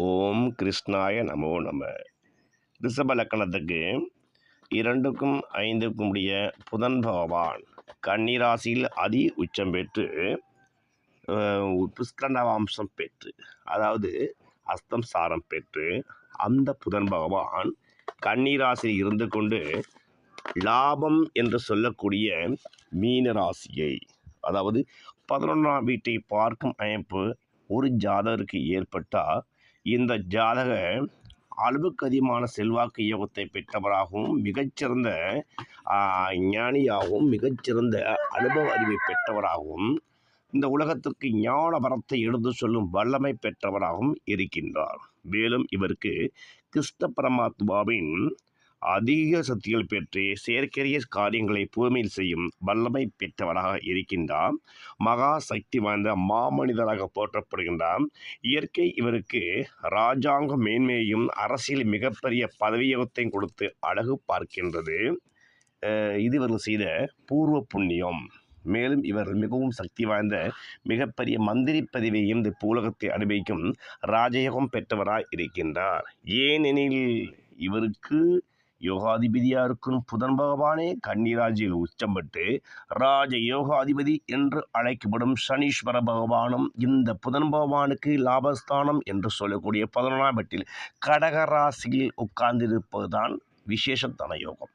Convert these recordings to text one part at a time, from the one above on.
ஓம் கிருஷ்ணாய நமோ நம. ரிஷப லக்கணத்துக்கு இரண்டுக்கும் ஐந்துக்கும் உடைய புதன் பகவான் கன்னிராசியில் அதி உச்சம் பெற்று புஷ்கண்டவாம்சம் பெற்று அதாவது அஸ்தம் சாரம் பெற்று அந்த புதன் பகவான் கன்னிராசியில் இருந்து கொண்டு லாபம் என்று சொல்லக்கூடிய மீன ராசியை அதாவது பதினொன்றாம் வீட்டை பார்க்கும் அமைப்பு ஒரு ஜாதகருக்கு ஏற்பட்டால் இந்த ஜாதக அளவுக்கு அதிகமான செல்வாக்கு யோகத்தை பெற்றவராகவும் மிகச்சிறந்த ஞானியாகவும் மிகச்சிறந்த அனுபவ அறிவை பெற்றவராகவும் இந்த உலகத்திற்கு ஞான வரத்தை எடுத்து சொல்லும் வல்லமை பெற்றவராகவும் இருக்கின்றார். மேலும் இவருக்கு கிருஷ்ண பரமாத்மாவின் அதிக சக்திகள் பெற்று செயற்கரிய காரியங்களை பூமியில் செய்யும் வல்லமை பெற்றவராக இருக்கின்றார் மகா சக்தி வாய்ந்த மாமனிதராக போற்றப்படுகின்றார் இயற்கை இவருக்கு ராஜாங்க மேன்மையையும் அரசியல் மிகப்பெரிய பதவியோகத்தையும் கொடுத்து அழகு பார்க்கின்றது. இது இவர்கள் செய்த பூர்வ புண்ணியம். மேலும் இவர் மிகவும் சக்தி வாய்ந்த மிகப்பெரிய மந்திரி பதவியையும் இந்த பூலகத்தை அனுபவிக்கும் ராஜயோகம் பெற்றவராய் இருக்கின்றார். ஏனெனில் இவருக்கு யோகாதிபதியாக இருக்கும் புதன் பகவானே கன்னிராஜியில் உச்சம் பெற்று ராஜ யோகாதிபதி என்று அழைக்கப்படும் சனீஸ்வர பகவானும் இந்த புதன் பகவானுக்கு லாபஸ்தானம் என்று சொல்லக்கூடிய பதினொன்றாம் எட்டில் கடகராசியில் உட்கார்ந்திருப்பதுதான் விசேஷத்தன யோகம்.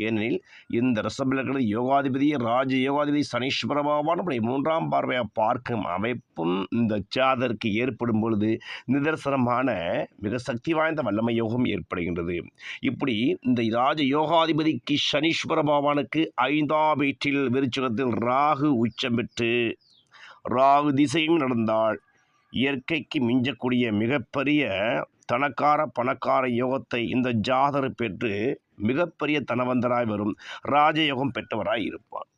ஏனெனில் இந்த ரசபிலக்கண யோகாதிபதி ராஜ யோகாதிபதி சனீஸ்வர பகவான் அப்படி மூன்றாம் பார்வையாக பார்க்கும் அமைப்பும் இந்த ஜாதருக்கு ஏற்படும் பொழுது நிதர்சனமான மிக சக்தி வாய்ந்த வல்லமை யோகம் ஏற்படுகின்றது. இப்படி இந்த ராஜ யோகாதிபதிக்கு சனீஸ்வர பகவானுக்கு ஐந்தாம் வீட்டில் விருச்சகத்தில் ராகு உச்சம் பெற்று ராகு திசையும் நடந்தால் இயற்கைக்கு மிஞ்சக்கூடிய மிகப்பெரிய தனக்கார பணக்கார யோகத்தை இந்த ஜாதகர் பெற்று மிகப்பெரிய தனவந்தராய் வரும். ராஜயோகம் பெற்றவராய் இருப்பார்.